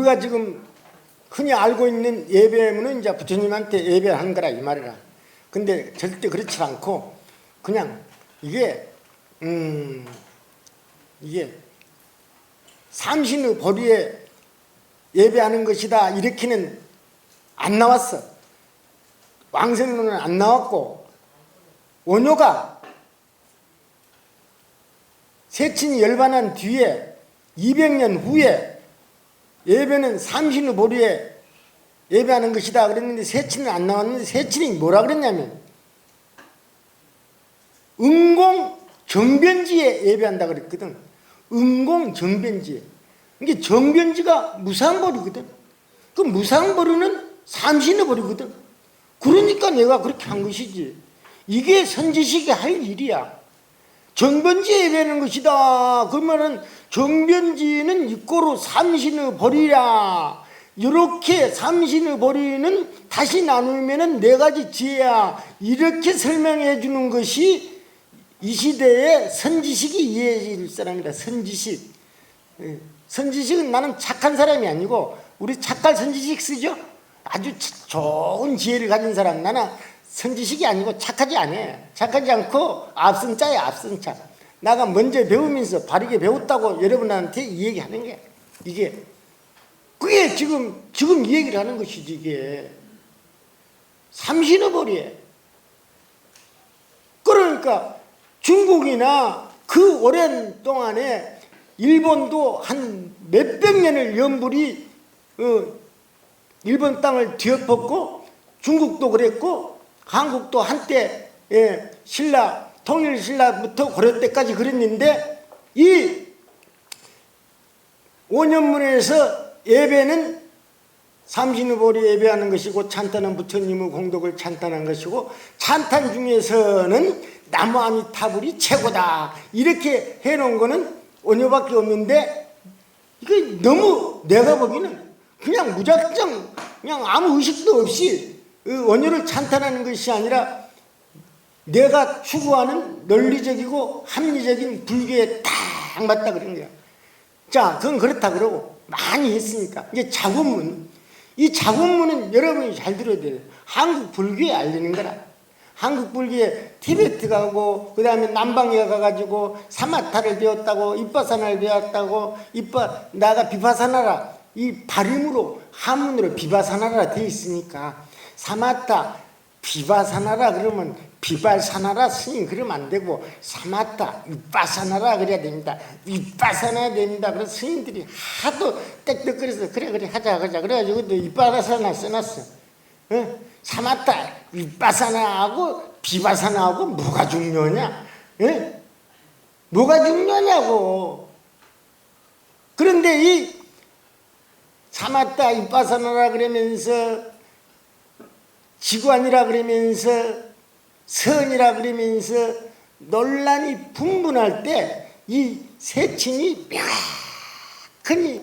우리가 지금 흔히 알고 있는 예배문은 이제 부처님한테 예배하는 거라 이 말이라. 근데 절대 그렇지 않고 그냥 이게 음 이게 삼신의 보리에 예배하는 것이다 이렇게는 안 나왔어. 왕생론은 안 나왔고 원효가 세친이 열반한 뒤에 200년 후에 예배는 삼신의 보리에 예배하는 것이다 그랬는데 세친은 안 나왔는데 세친이 뭐라 그랬냐면 응공 정변지에 예배한다 그랬거든. 응공 정변지에. 이게 정변지가 무상벌이거든. 그 무상벌이는 삼신의 벌이거든. 그러니까 내가 그렇게 한 것이지. 이게 선지식이 할 일이야. 정변지에 예배하는 것이다. 그러면은 정변지는 이꼬로 삼신의 벌이라. 이렇게 삼신의 벌이는 다시 나누면은 네 가지 지혜야. 이렇게 설명해 주는 것이 이 시대의 선지식이 이해해줄 사람이다. 선지식. 예. 선지식은 나는 착한 사람이 아니고 우리 착할 선지식 쓰죠. 아주 치- 좋은 지혜를 가진 사람. 나는 선지식이 아니고 착하지 않아. 착하지 않고 앞선 자야 앞선 자. 나가 먼저 배우면서 바르게 배웠다고 여러분한테 이 얘기하는 거야. 이게 그게 지금 지금 이 얘기를 하는 것이지 이게 삼신의 벌이에. 그러니까 중국이나 그 오랜 동안에 일본도 한 몇백 년을 연불이 어, 일본 땅을 뒤엎었고 중국도 그랬고 한국도 한때 예, 신라 통일 신라부터 고려 때까지 그랬는데 이 오년문에서 예배는 삼신의보리 예배하는 것이고 찬탄은 부처님의 공덕을 찬탄한 것이고 찬탄 중에서는 나무 아미타불이 최고다. 이렇게 해놓은 거는 원효밖에 없는데 이거 너무 내가 보기에는 그냥 무작정 그냥 아무 의식도 없이 그 원효를 찬탄하는 것이 아니라 내가 추구하는 논리적이고 합리적인 불교에 딱 맞다 그런 거야. 자, 그건 그렇다 그러고 많이 했으니까 이제 자본문 이 자본문은 여러분이 잘 들어야 돼요. 한국 불교에 알리는 거라. 한국 불교에 티베트 가고 그 다음에 남방에 가가지고 사마타를 배웠다고 이빠사나를 배웠다고 이빠 나가 비파사나라 이 발음으로 한문으로 비바사나라 돼 있으니까 사마타 비바사나라 그러면 비발사나라 스님 그러면 안 되고 사마타 이빠사나라 그래야 됩니다. 이빠사나 됩니다. 그래서 스님들이 하도 땡땡거려서 그래 그래 하자 하자 그래가지고 또 이빠사나 써놨어. 어? 사마타 이빠사나하고 비바사나하고 뭐가 중요하냐? 예? 뭐가 중요하냐고. 그런데 이 사마타 이빠사나라 그러면서 지관이라 그러면서 선이라 그러면서 논란이 분분할 때 이 세친이 명확히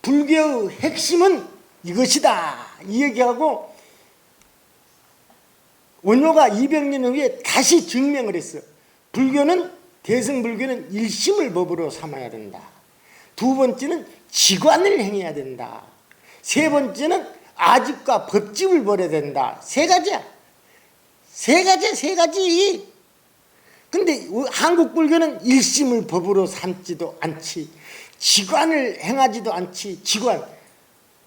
불교의 핵심은 이것이다 이 얘기하고 원효가 200년 후에 다시 증명을 했어. 불교는 대승불교는 일심을 법으로 삼아야 된다. 두 번째는 지관을 행해야 된다. 세 번째는 아집과 법집을 벌여야 된다. 세 가지야. 세 가지, 세 가지. 근데 한국 불교는 일심을 법으로 삼지도 않지. 지관을 행하지도 않지. 지관.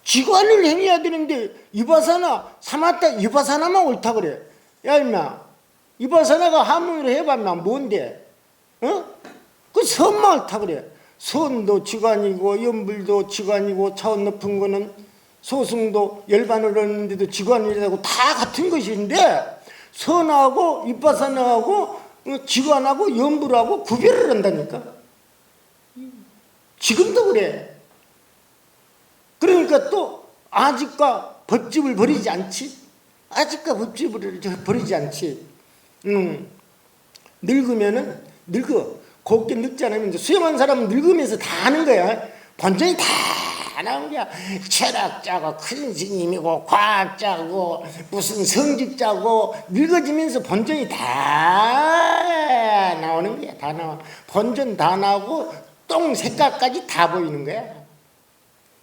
지관을 행해야 되는데 이바사나 사마타 이바사나만 옳다 그래. 야 임마. 이바사나가 한문으로 해봤나 뭔데? 어? 그 선만 옳다 그래. 선도 지관이고 연불도 지관이고 차원 높은 거는 소승도 열반을 얻는데도 지관이라고 다 같은 것인데 선하고 이빠사나하고 어, 지관하고 연불하고 구별을 한다니까. 지금도 그래. 그러니까 또 아직과 법집을 버리지 않지. 아직과 법집을 버리지 않지. 음. 늙으면은 늙어. 곱게 늙지 않으면 수영한 사람은 늙으면서 다 아는 거야. 본전이 다 나온 거야. 철학자고 큰 스님이고 과학자고 무슨 성직자고 늙어지면서 본전이 다 나오는 거야. 다 나와. 본전 다 나오고 똥 색깔까지 다 보이는 거야.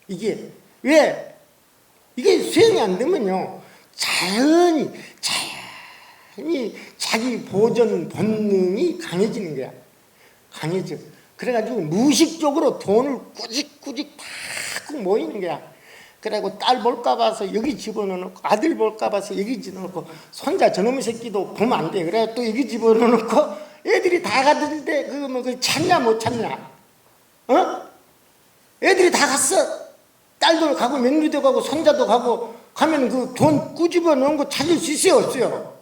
이게 왜 이게 수행이 안 되면요 자연히 자연히 자기 보존 본능이 강해지는 거야 강해져 그래가지고 무의식적으로 돈을 꾸직꾸직 다 모이는 거야. 그래고 딸 볼까 봐서 여기 집어넣고 아들 볼까 봐서 여기 집어넣고 손자 저놈의 새끼도 보면 안 돼. 그래 또 여기 집어넣고 애들이 다 가던데 그거 뭐그 찾냐 못 찾냐? 어? 애들이 다 갔어. 딸도 가고 며느리도 가고 손자도 가고 가면 그 돈 꾸집어 넣은 거 찾을 수 있어요 없어요?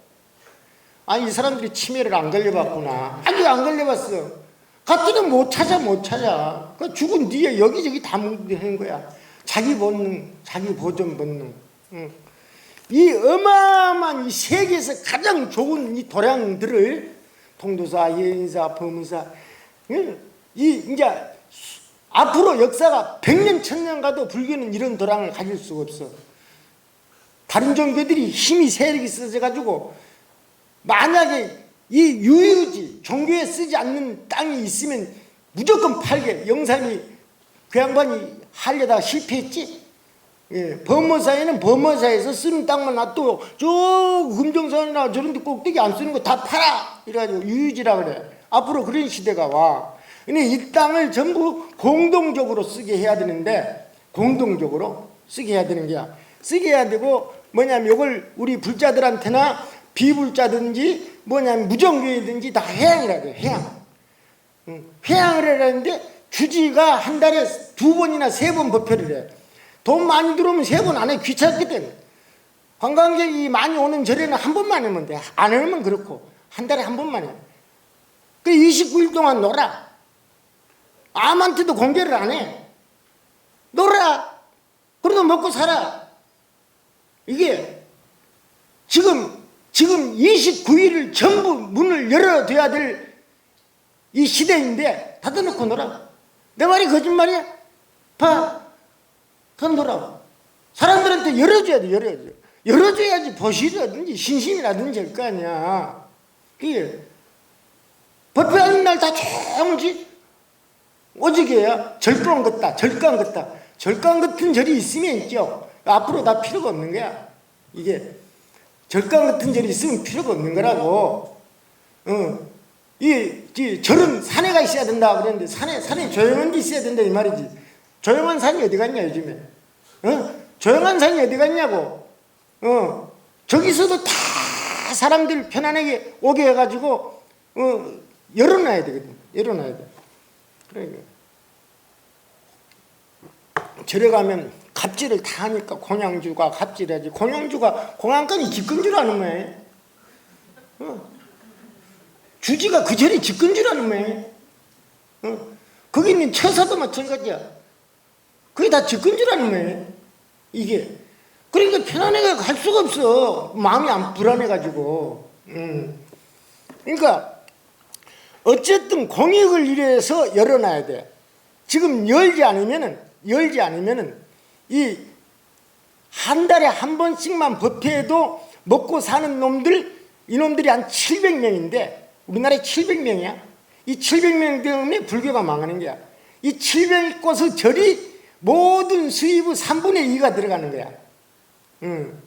아니 이 사람들이 치매를 안 걸려봤구나. 아직 안 걸려봤어 갔더니 못 찾아 못 찾아 그 죽은 뒤에 여기저기 다 묻는 거야 자기 본능 자기 보존 본능 응. 이 어마어마한 이 세계에서 가장 좋은 이 도량들을 통도사, 예인사, 범의사 응? 이 이제 앞으로 역사가 백년 천년 가도 불교는 이런 도량을 가질 수가 없어. 다른 종교들이 힘이 세력이 쓰져 가지고 만약에 이 유유지 종교에 쓰지 않는 땅이 있으면 무조건 팔게 영삼이 그 양반이 하려다가 실패했지. 예, 범어사에는 범어사에서 쓰는 땅만 놔두고 저 금정산이나 저런 데 꼭대기 안 쓰는 거 다 팔아! 이래가지고 유유지라 그래. 앞으로 그런 시대가 와. 근데 이 땅을 전부 공동적으로 쓰게 해야 되는데 공동적으로 쓰게 해야 되는 게야. 쓰게 해야 되고 뭐냐면 이걸 우리 불자들한테나 비불자든지 뭐냐면 무정교이든지 다 해양이라 그래 해양 응, 회양을 해라는데 주지가 한 달에 두 번이나 세 번 법회를 해. 돈 많이 들어오면 세 번 안 해. 귀찮거든. 관광객이 많이 오는 절에는 한 번만 하면 돼. 안 하면 그렇고. 한 달에 한 번만 해. 그 29일 동안 놀아. 아무한테도 공개를 안 해. 놀아. 그래도 먹고 살아. 이게 지금, 지금 29일을 전부 문을 열어둬야 될 이 시대인데 닫아놓고 놀아. 내 말이 거짓말이야? 봐. 던더라고. 사람들한테 열어줘야 돼, 열어줘야 돼. 열어줘야지 보시라든지 신심이라든지 할 거 아니야. 그게 법회하는 날 다 조금씩 오지게야 절간 같다, 절간 같다. 절간 같은 절이 있으면 있죠. 앞으로 다 필요가 없는 거야. 이게 절간 같은 절이 있으면 필요가 없는 거라고. 어. 이, 이 절은 산에가 있어야 된다 그랬는데 산에 산에 조용한 데 있어야 된다 이 말이지. 조용한 산이 어디 갔냐 요즘에? 어? 조용한 산이 어디 갔냐고? 어 저기서도 다 사람들 편안하게 오게 해가지고 어 열어놔야 되거든. 열어놔야 돼. 그러니까 절에 가면 갑질을 다 하니까 공양주가 갑질하지. 공양주가 공양간이 집근주라는 거예요. 어. 주지가 그 절이 집근주라는 거예요. 어. 거기 있는 처사도 마찬가지야. 그게 다 집근주라는 거예요. 이게. 그러니까 편안하게 갈 수가 없어. 마음이 안 불안해가지고. 음. 그러니까 어쨌든 공익을 위해서 열어놔야 돼. 지금 열지 않으면은 열지 않으면은 이 한 달에 한 번씩만 법회해도 먹고 사는 놈들 이놈들이 한 700명인데 우리나라에 700명이야. 이 700명 때문에 불교가 망하는 거야. 이 700곳의 절이 모든 수입의 3분의 2가 들어가는 거야. 음.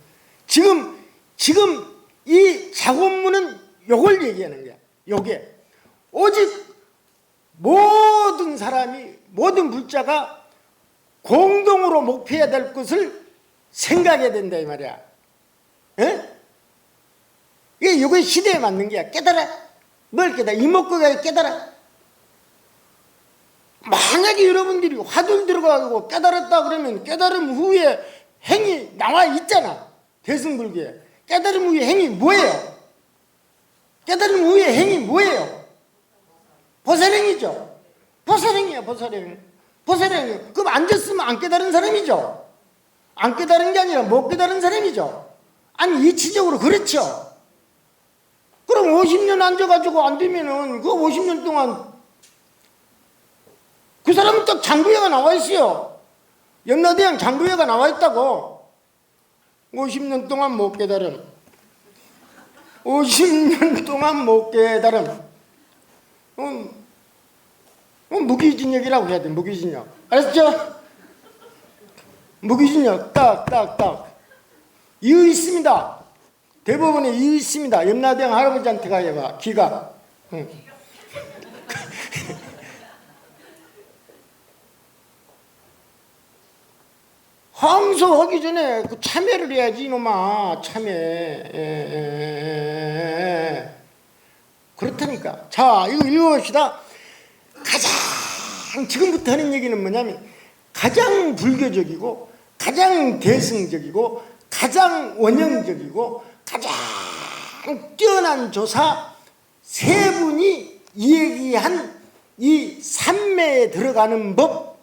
지금, 지금 이 자본문은 요걸 얘기하는 거야. 요게. 오직 모든 사람이, 모든 불자가 공동으로 목표해야 될 것을 생각해야 된다, 이 말이야. 에? 이게 요게 시대에 맞는 거야. 깨달아. 뭘 깨달아? 이목구가 깨달아. 만약에 여러분들이 화두 들어가고 깨달았다 그러면 깨달음 후에 행이 나와 있잖아. 대승불교에. 깨달음 후에 행이 뭐예요? 깨달음 후에 행이 뭐예요? 보살행이죠. 보살행이야, 보살행. 보살행. 그럼 앉았으면 안 깨달은 사람이죠. 안 깨달은 게 아니라 못 깨달은 사람이죠. 아니, 이치적으로 그렇죠. 그럼 50년 앉아가지고 안 되면은 그 50년 동안 그 사람은 딱 장부회가 나와 있어요. 연나대양 장부회가 나와 있다고. 50년 동안 못 깨달음. 50년 동안 못 깨달음. 음, 음, 무기징역이라고 해야 돼, 무기징역. 알았죠? 무기징역 딱 딱 딱 이유 있습니다. 대법원에 이유 있습니다. 염라대왕 할아버지한테 가봐 기가. 응. 항소하기 전에 그 참여를 해야지 이놈아 참여. 에, 에, 에. 그렇다니까. 자 이거 읽어봅시다. 가장 지금부터 하는 얘기는 뭐냐면 가장 불교적이고 가장 대승적이고 가장 원형적이고 가장 뛰어난 조사 세 분이 얘기한 이 삼매에 들어가는 법,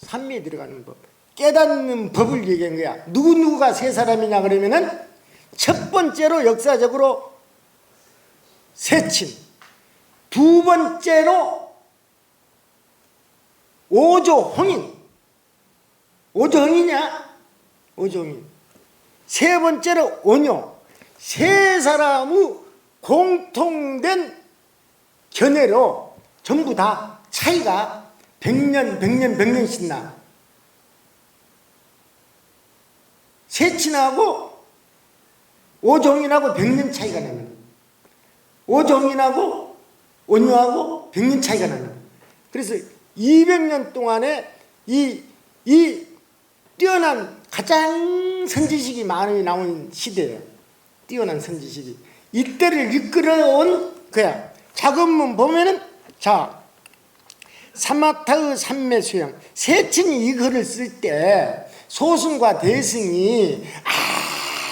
삼매에 들어가는 법, 깨닫는 법을 얘기한 거야. 누구 누구가 세 사람이냐 그러면은 첫 번째로 역사적으로 세친, 두 번째로 오조홍인, 오조홍이냐? 오조홍인. 세 번째로 원효. 세 사람의 공통된 견해로 전부 다 차이가 100년, 100년, 100년씩 나. 세친하고 오종인하고 100년 차이가 나는 거예요. 오종인하고 원효하고 100년 차이가 나는 거예요. 그래서 200년 동안에 이, 이 뛰어난 가장 선지식이 많이 나온 시대예요. 뛰어난 선지식이. 이때를 이끌어온 그야. 작업문 보면은 자 사마타의 삼매수형 세친이 이 글을 쓸 때 소승과 대승이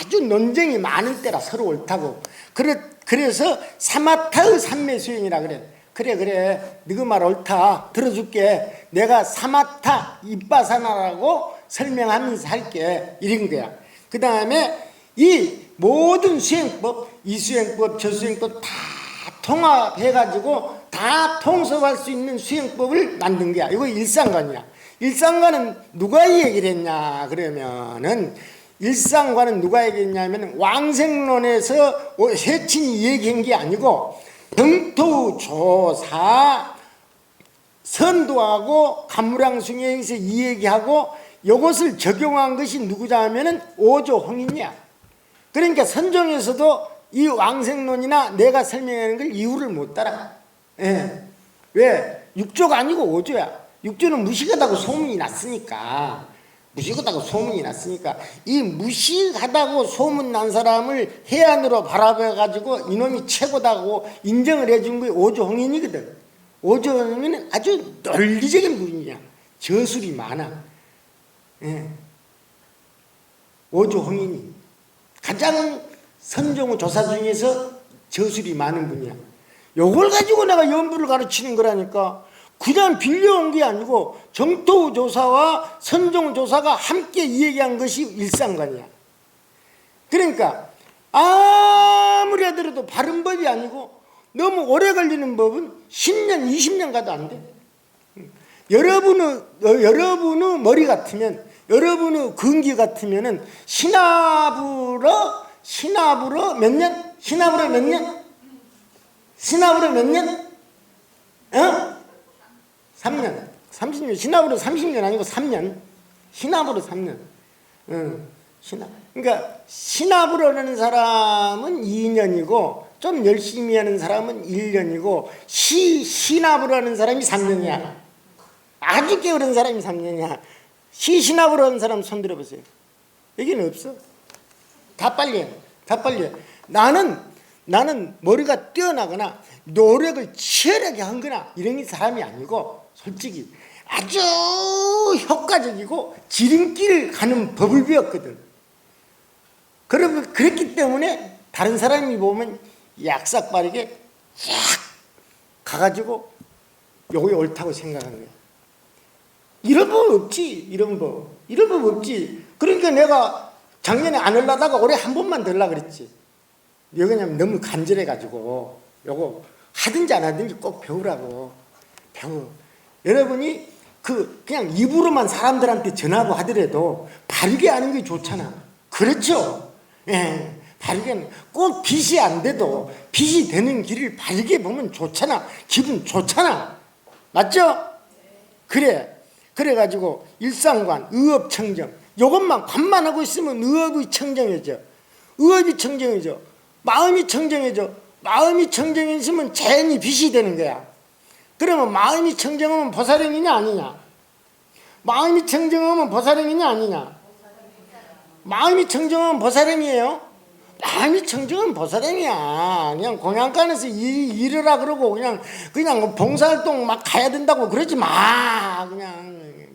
아주 논쟁이 많은 때라 서로 옳다고 그래, 그래서 사마타의 삼매수형이라 그래 그래 그래. 너그 말 옳다. 들어줄게. 내가 사마타 이빠사나라고 설명하면서 할게. 이런 거야. 그 다음에 이 모든 수행법 이수행법 저수행법 다 통합해 가지고 다 통섭할 수 있는 수행법을 만든 거야. 이거 일상관이야. 일상관은 누가 이 얘기를 했냐 그러면은 일상관은 누가 얘기했냐면 왕생론에서 세친이 얘기한 게 아니고 정토조사 선도하고 간무량숭에서 이 얘기하고 이것을 적용한 것이 누구냐 하면은 오조홍이냐. 그러니까 선종에서도 이 왕생론이나 내가 설명하는 걸 이유를 못 따라. 예. 왜? 육조가 아니고 오조야. 육조는 무식하다고 소문이 났으니까. 무식하다고 소문이 났으니까. 이 무식하다고 소문 난 사람을 해안으로 바라봐가지고 이놈이 최고다고 인정을 해준 게 오조홍인이거든. 오조홍인은 아주 논리적인 분이야. 저술이 많아. 예. 오조홍인이. 가장 선종우 조사 중에서 저술이 많은 분이야. 요걸 가지고 내가 연부를 가르치는 거라니까. 그냥 빌려온 게 아니고 정토 조사와 선종 조사가 함께 이야기한 것이 일상관이야. 그러니까 아무리 하더라도 바른 법이 아니고 너무 오래 걸리는 법은 10년, 20년 가도 안 돼. 여러분의, 어, 여러분의 머리 같으면, 여러분의 근기 같으면은 신압으로, 신압으로 몇 년? 신압으로 몇 년? 신압으로 몇 년? 어? 3년. 30년. 신압으로 30년 아니고 3년. 신압으로 3년. 응. 신압. 그러니까 신압으로 하는 사람은 2년이고 좀 열심히 하는 사람은 1년이고 시 신압으로 하는 사람이 3년이야. 아주 게으른 사람이 3년이야. 시 신압으로 하는 사람 손 들어 보세요. 여기는 없어. 다 빨리 해. 다 빨리 해. 나는 나는 머리가 뛰어나거나 노력을 치열하게 한 거나 이런 사람이 아니고 솔직히 아주 효과적이고 지름길 가는 법을 배웠거든. 그러면 그랬기 때문에 다른 사람이 보면 약삭 빠르게 쫙 가가지고 요게 옳다고 생각한 거야. 이런 법 없지, 이런 법. 이런 법 없지. 그러니까 내가 작년에 안 하려다가 올해 한 번만 덜라 그랬지. 왜 그러냐면 너무 간절해가지고 요거 하든지 안 하든지 꼭 배우라고. 배워. 여러분이 그 그냥 입으로만 사람들한테 전하고 하더라도 바르게 하는 게 좋잖아. 그렇죠? 예. 바르게 꼭 빛이 안 돼도 빛이 되는 길을 바르게 보면 좋잖아. 기분 좋잖아. 맞죠? 그래. 그래 가지고 일상관, 의업 청정 요것만 관만 하고 있으면 의업이 청정해져. 의업이 청정해져. 마음이 청정해져. 마음이 청정해지면 자연이 빛이 되는 거야. 그러면 마음이 청정하면 보살행이냐 아니냐? 마음이 청정하면 보살행이냐 아니냐? 마음이 청정하면 보살행이에요. 마음이 청정하면 보살행이야. 그냥 공양간에서 일, 일하라 그러고 그냥 그냥 봉사활동 막 가야 된다고 그러지 마. 그냥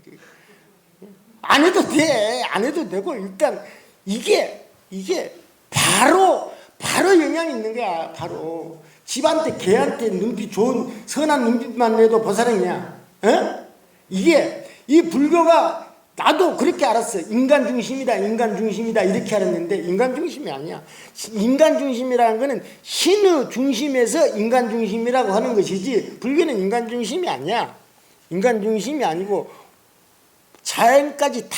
안 해도 돼. 안 해도 되고 일단 이게 이게 바로 바로 영향이 있는 거야. 바로 집한테 개한테 눈빛 좋은 선한 눈빛만 내도 보살행이야. 어? 이게 이 불교가 나도 그렇게 알았어. 인간 중심이다, 인간 중심이다 이렇게 알았는데 인간 중심이 아니야. 인간 중심이라는 거는 신의 중심에서 인간 중심이라고 하는 것이지 불교는 인간 중심이 아니야. 인간 중심이 아니고 자연까지 다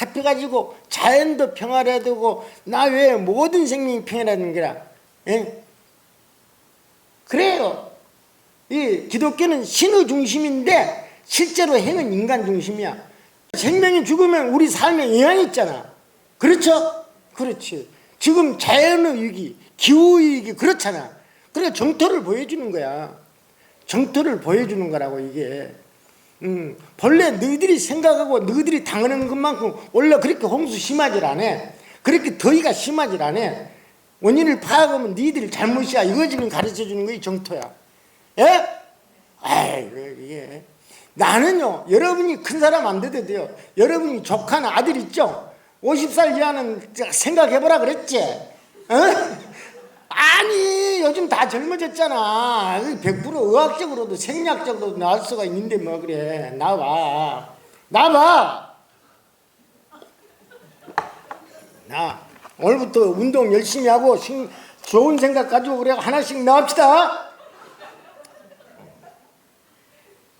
합해가지고 자연도 평화해야 되고 나 외에 모든 생명이 평화라는 거라. 예? 그래요. 이 기독교는 신의 중심인데 실제로 행은 인간 중심이야. 생명이 죽으면 우리 삶에 영향이 있잖아. 그렇죠? 그렇지. 지금 자연의 위기, 기후 위기 그렇잖아. 그래 정토를 보여주는 거야. 정토를 보여주는 거라고 이게. 음, 본래 너희들이 생각하고 너희들이 당하는 것만큼 원래 그렇게 홍수 심하질 않아. 그렇게 더위가 심하질 않아. 원인을 파악하면 너희들이 잘못이야. 이거 지금 가르쳐 주는 게 정토야. 예? 아이, 이게. 나는요, 여러분이 큰 사람 안 돼도 돼요. 여러분이 조카나 아들 있죠? 50살 이하는 생각해보라 그랬지? 어? 아니, 요즘 다 젊어졌잖아. 100% 의학적으로도 생리학적으로도 나을 수가 있는데 뭐 그래. 나와. 나와. 나. 오늘부터 운동 열심히 하고 신- 좋은 생각 가지고 우리 하나씩 나갑시다.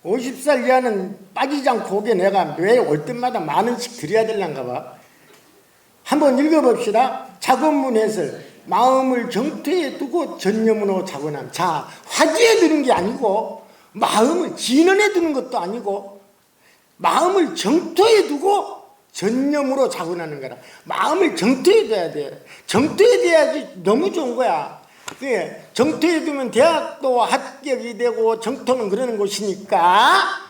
50살 이하는 빠지지 않고 오게 내가 매올 때마다 만 원씩 드려야 될란가 봐. 한번 읽어봅시다. 작업문 해설. 마음을 정토에 두고 전념으로 자고남. 자, 화두에 두는 게 아니고, 마음을 진원에 두는 것도 아니고, 마음을 정토에 두고 전념으로 자고나는 거라. 마음을 정토에 둬야 돼. 정토에 둬야지 너무 좋은 거야. 그게 정토에 두면 대학도 합격이 되고 정토는 그러는 곳이니까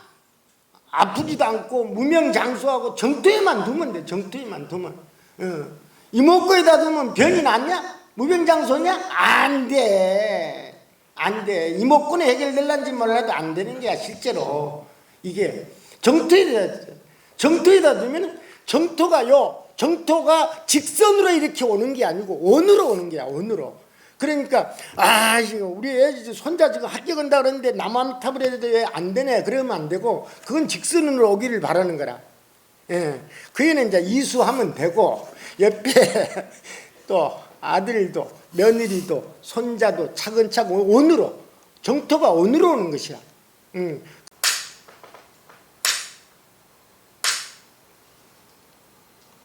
아프지도 않고 무명장수하고 정토에만 두면 돼. 정토에만 두면. 어. 이목구에다 두면 병이 낫냐? 무병장수냐? 안 돼. 안 돼. 이목구는 해결될란지 몰라도 안 되는 게야 실제로. 이게 정토에다 정토에다 두면 정토가요. 정토가 직선으로 이렇게 오는 게 아니고 원으로 오는 게야. 원으로. 그러니까 아 우리 애 손자 지금 합격한다 그러는데 남함 탑을 해도 왜 안 되네 그러면 안 되고 그건 직선으로 오기를 바라는 거라. 예, 그 애는 이제 이수하면 되고 옆에 또 아들도 며느리도 손자도 차근차근 원으로 정토가 원으로 오는 것이야. 음,